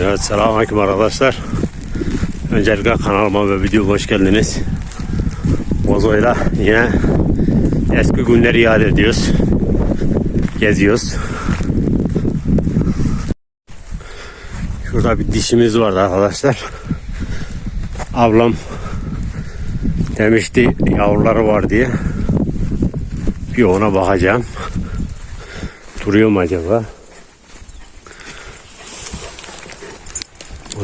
Evet selamünaleyküm arkadaşlar. Öncelikle kanalıma ve videoma hoş geldiniz. Bozo'yla yine eski günleri yad ediyoruz. Geziyoruz. Şurada bir dişimiz vardı arkadaşlar. Ablam demişti yavruları var diye. Bir ona bakacağım. Duruyor mu acaba?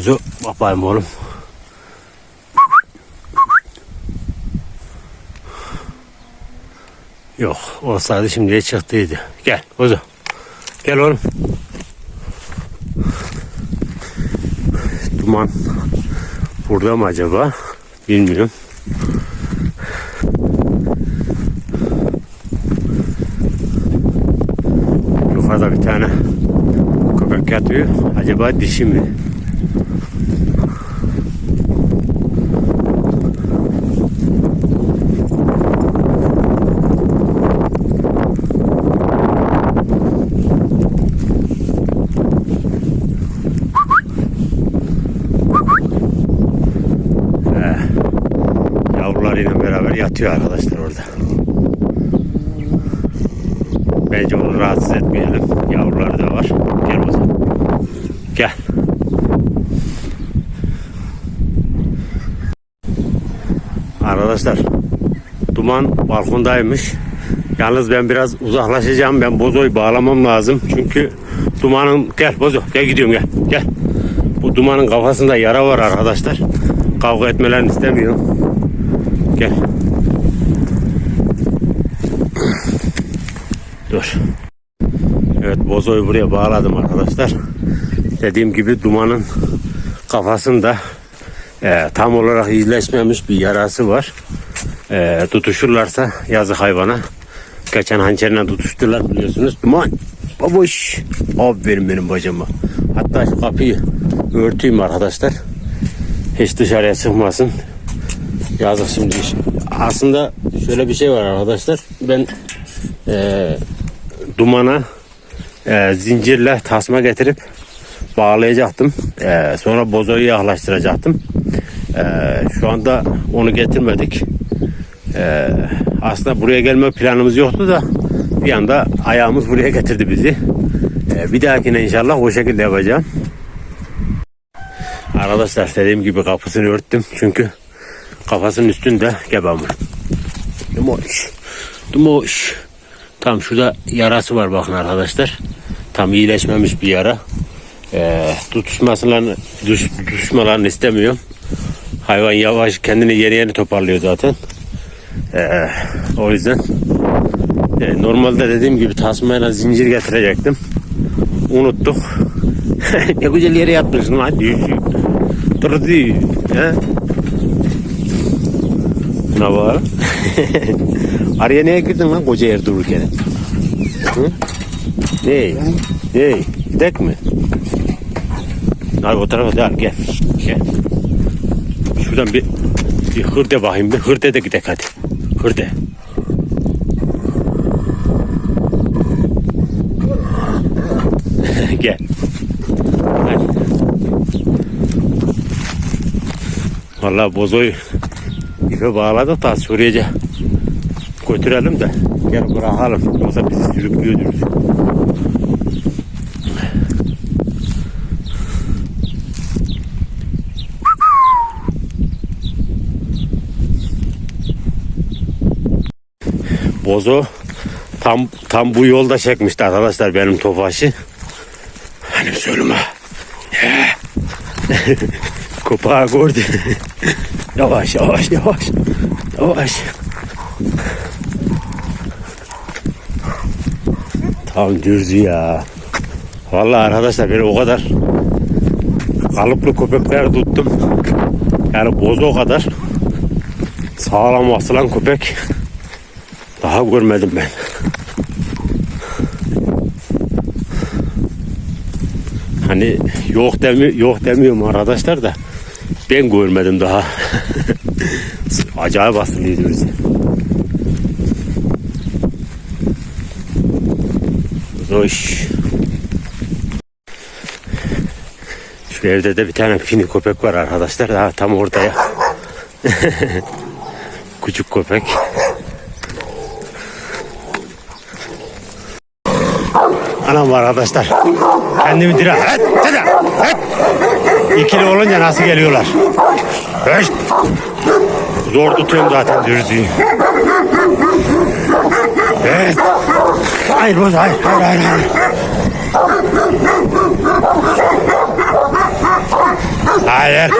Kuzu bakayım oğlum. Yok olsaydı şimdiye çıktıydı. Gel kuzu. Gel oğlum. Duman burada mı acaba? Bilmiyorum. Yukarıda bir tane köpek yatıyor. Acaba dişi mi? Yatıyor arkadaşlar orada. Bence onu rahatsız etmeyelim. Yavruları da var. Gel o zaman. Gel. Arkadaşlar duman balkondaymış. Yalnız ben biraz uzaklaşacağım. Ben bozoyu bağlamam lazım. Çünkü dumanın gel bozo gel gidiyorum gel. Gel. Bu dumanın kafasında yara var arkadaşlar. Kavga etmelerini istemiyorum. Gel. Dur. Evet bozoyu buraya bağladım arkadaşlar. Dediğim gibi dumanın kafasında e, tam olarak iyileşmemiş bir yarası var. E, tutuşurlarsa yazık hayvana. Geçen hançerle tutuştular biliyorsunuz. Duman. Babuş. Aferin benim bacıma. Hatta şu kapıyı örteyim arkadaşlar. Hiç dışarıya çıkmasın. Yazık şimdi. Aslında şöyle bir şey var arkadaşlar. Ben e, dumana e, zincirle tasma getirip bağlayacaktım. E, sonra bozoyu yaklaştıracaktım. E, şu anda onu getirmedik. E, aslında buraya gelme planımız yoktu da bir anda ayağımız buraya getirdi bizi. E, bir dahakine inşallah o şekilde yapacağım. Arkadaşlar dediğim gibi kapısını örttüm çünkü kafasının üstünde gebamır. Dumoş. Dumoş. Tam şurada yarası var bakın arkadaşlar. Tam iyileşmemiş bir yara. Ee, tutuşmasını, düş, tutuşmalarını istemiyorum. Hayvan yavaş kendini yeni yeni toparlıyor zaten. Ee, o yüzden e, normalde dediğim gibi tasmayla zincir getirecektim. Unuttuk. ne güzel yere yatmışsın lan. Durdu. He? Ne var? Araya neye girdin lan koca yer dururken? Hı? Ney? Ney? Gidek mi? Hadi o tarafa da gel. Gel. Şuradan bir, bir hırde bakayım. Bir hırde de gidek hadi. Hırde. gel. Vallahi bozoyu ipe bağladık da Suriye'ce götürelim de gel bırakalım. Yoksa bizi sürüklüyordur. Bozo tam tam bu yolda çekmişti arkadaşlar benim tofaşı. Hani söyleme. Kopağı gördü. Yavaş yavaş yavaş. Yavaş. Tam dürzü ya. Vallahi arkadaşlar ben o kadar kalıplı köpekler tuttum. Yani bozu o kadar sağlam asılan köpek daha görmedim ben. Hani yok demi yok demiyorum arkadaşlar da ben görmedim daha. Acayip asılıydı bizi. Hoş. Şu evde de bir tane fini köpek var arkadaşlar. Daha tam ortaya. Küçük köpek. Anam var arkadaşlar. Kendimi dire. Evet, dire, evet. İkili olunca nasıl geliyorlar? Evet. Zor tutuyorum zaten dürzüyü. Evet. Hayır boz hayır hayır hayır. Hayır. Hayır.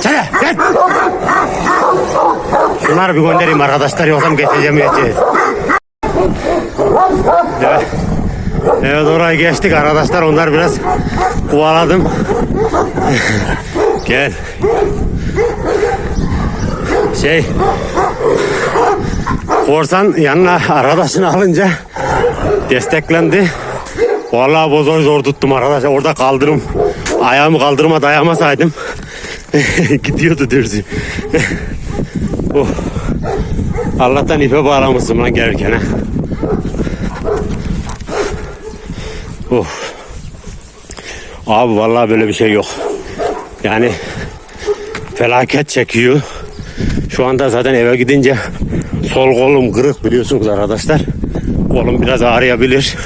Sana gel. Şunları bir göndereyim arkadaşlar yoksa geçeceğim geçeceğiz. Evet. Evet orayı geçtik arkadaşlar onlar biraz kovaladım. Gel. Şey Korsan yanına arkadaşını alınca desteklendi. Vallahi bozoyu zor tuttum arkadaşlar. Orada kaldırım. Ayağımı kaldırıma dayamasaydım gidiyordu dürzü. oh. Allah'tan ipe bağlamışım lan gelirken ha. Oh. Abi vallahi böyle bir şey yok. Yani felaket çekiyor. Şu anda zaten eve gidince sol kolum kırık biliyorsunuz arkadaşlar. Kolum biraz ağrıyabilir.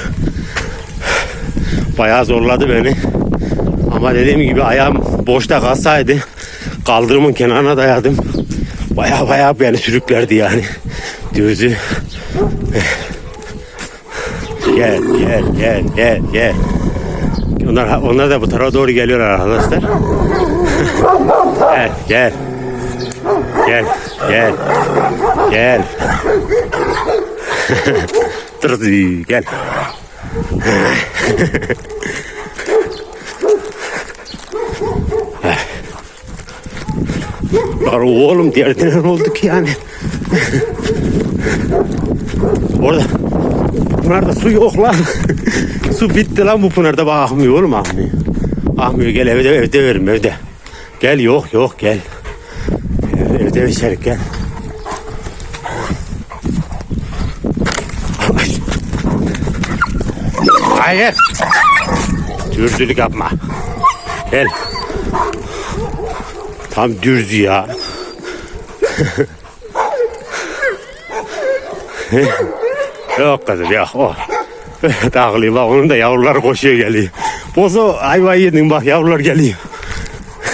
Bayağı zorladı beni. Ama dediğim gibi ayağım boşta kalsaydı kaldırımın kenarına dayadım. Bayağı bayağı beni sürüklerdi yani. Düzü. Gel gel gel gel gel. Onlar, onlar da bu tarafa doğru geliyorlar arkadaşlar. gel gel. Gel gel. Gel. Tırdı gel. Lan oğlum diğerine ne oldu ki yani? Orada Pınar'da su yok lan. su bitti lan bu Pınar'da bak akmıyor oğlum akmıyor. Akmıyor gel evde evde verim evde. Gel yok yok gel. Evde içerik gel. Hayır. Dürzülük yapma. Gel. Tam dürzü ya. yok kızım yok o. Takılıyor bak onun da yavruları koşuyor geliyor. Bozo hayvan yedin bak yavrular geliyor.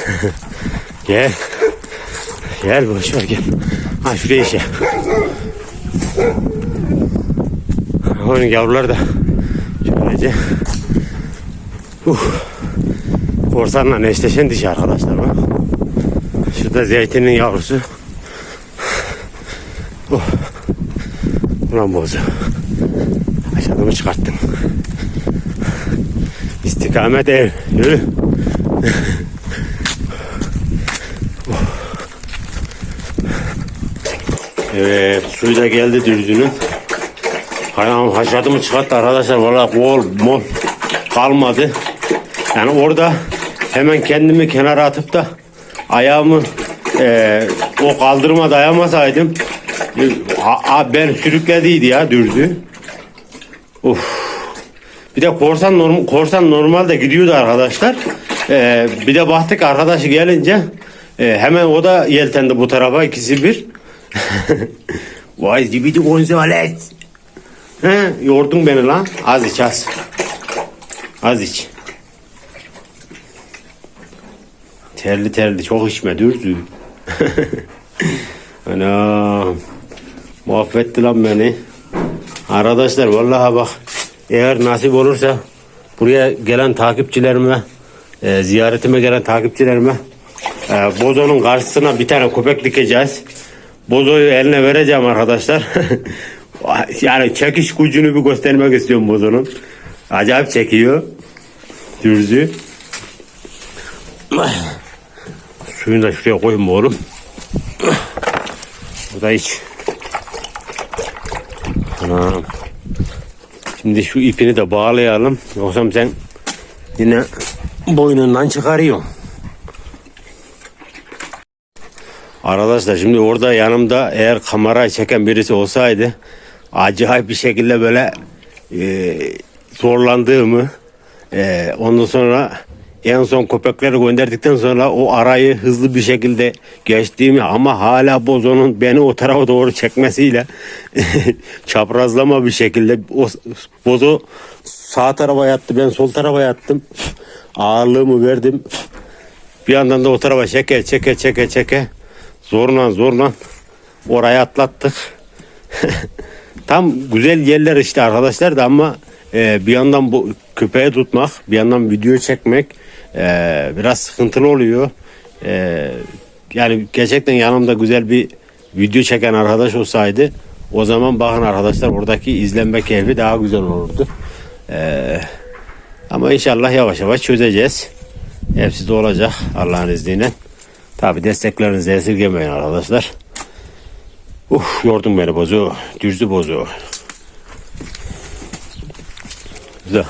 gel. Gel boş ver gel. Ha şuraya işe. Onun yavruları da şöylece. Uh. Korsanla eşleşen dişi arkadaşlar bak. Şurada zeytinin yavrusu. Ulan bozu. Aşağıdamı çıkarttım. İstikamet ev. Yürü. Evet suyu da geldi dürzünün. Ayağım haşladımı çıkarttı arkadaşlar. Valla kol mol kalmadı. Yani orada hemen kendimi kenara atıp da ayağımı e, o kaldırıma dayamasaydım e, a- a- ben sürüklediydi ya dürzü. Uf. Bir de korsan normal korsan normalde gidiyordu arkadaşlar. E, bir de baktık arkadaşı gelince e, hemen o da yeltendi bu tarafa ikisi bir. Vay zibidi Gonzales. He, yordun beni lan. Az iç az. Az iç. Terli terli çok içme dürzü. Anam. Muhabbet lan beni. Arkadaşlar vallahi bak eğer nasip olursa buraya gelen takipçilerime e, ziyaretime gelen takipçilerime e, Bozo'nun karşısına bir tane köpek dikeceğiz. Bozo'yu eline vereceğim arkadaşlar. yani çekiş gücünü bir göstermek istiyorum Bozo'nun. Acayip çekiyor. Dürzü. Suyunu da şuraya koyayım oğlum. Bu da iç. Anam. Şimdi şu ipini de bağlayalım. Yoksa sen yine boynundan çıkarıyorsun. Arkadaşlar şimdi orada yanımda eğer kamerayı çeken birisi olsaydı acayip bir şekilde böyle e, zorlandığımı e, ondan sonra en son köpekleri gönderdikten sonra o arayı hızlı bir şekilde geçtiğimi ama hala bozonun beni o tarafa doğru çekmesiyle çaprazlama bir şekilde o bozo sağ tarafa yattı ben sol tarafa yattım. Ağırlığımı verdim. Bir yandan da o tarafa çeke çeke çeke çeke. Zorla zorla oraya atlattık. Tam güzel yerler işte arkadaşlar da ama e, bir yandan bu köpeği tutmak bir yandan video çekmek e, biraz sıkıntılı oluyor. E, yani gerçekten yanımda güzel bir video çeken arkadaş olsaydı o zaman bakın arkadaşlar oradaki izlenme keyfi daha güzel olurdu. E, ama inşallah yavaş yavaş çözeceğiz. Hepsi de olacak Allah'ın izniyle. Tabi desteklerinizi esirgemeyin arkadaşlar. Uf yordun beni bozu. Dürzü bozu. Güzel.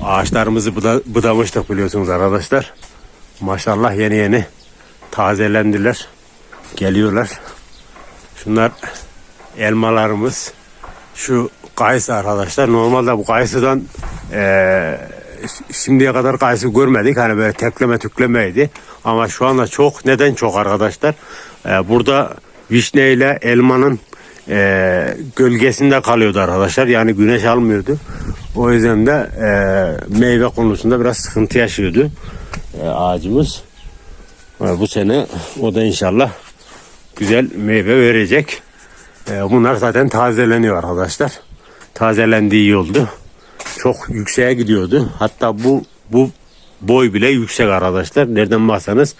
Ağaçlarımızı buda, budamıştık biliyorsunuz arkadaşlar. Maşallah yeni yeni tazelendiler. Geliyorlar. Şunlar elmalarımız. Şu kayısı arkadaşlar. Normalde bu kayısıdan eee, şimdiye kadar kayısı görmedik. Hani böyle tekleme tüklemeydi. Ama şu anda çok. Neden çok arkadaşlar? Eee, burada vişne ile elmanın eee, gölgesinde kalıyordu arkadaşlar. Yani güneş almıyordu. O yüzden de eee, meyve konusunda biraz sıkıntı yaşıyordu eee, ağacımız. Eee, bu sene o da inşallah güzel meyve verecek. Eee, bunlar zaten tazeleniyor arkadaşlar. Tazelendiği iyi oldu. Çok yükseğe gidiyordu. Hatta bu bu boy bile yüksek arkadaşlar. Nereden baksanız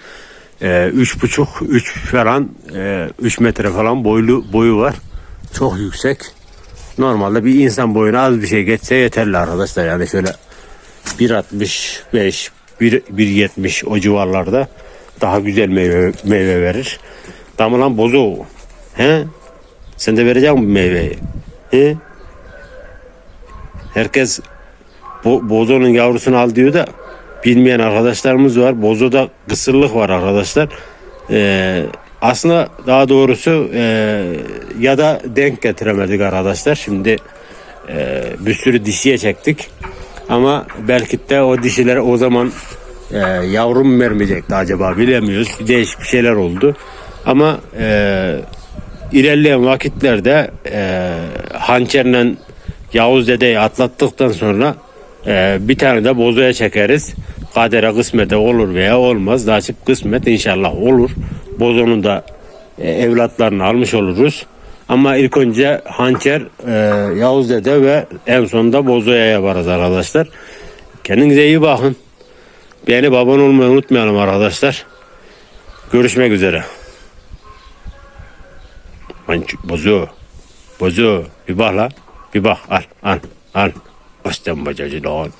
eee, üç buçuk, üç falan, eee, üç metre falan boylu boyu var. Çok yüksek. Normalde bir insan boyuna az bir şey geçse yeterli arkadaşlar. Yani şöyle 1.65, 1 1.70 o civarlarda daha güzel meyve, meyve verir. Tamam lan bozu. He? Sen de verecek misin meyveyi? He? Herkes bo bozonun yavrusunu al diyor da bilmeyen arkadaşlarımız var. Bozoda kısırlık var arkadaşlar. Ee, aslında daha doğrusu e, ya da denk getiremedik arkadaşlar. Şimdi e, bir sürü dişiye çektik. Ama belki de o dişiler o zaman e, yavrum vermeyecekti acaba bilemiyoruz. Bir değişik bir şeyler oldu. Ama e, ilerleyen vakitlerde e, hançerle Yavuz dedeyi atlattıktan sonra e, bir tane de bozoya çekeriz. Kadere kısmete olur veya olmaz. Nasip kısmet inşallah olur. Bozonun da e, evlatlarını almış oluruz. Ama ilk önce hançer e, Yavuz dede ve en sonunda bozoya yaparız arkadaşlar. Kendinize iyi bakın. Beğenip abone olmayı unutmayalım arkadaşlar. Görüşmek üzere. Bozu. Bozu. Bir bak la. Bir bak. Al. Al. Al. Aslan bacacı lan.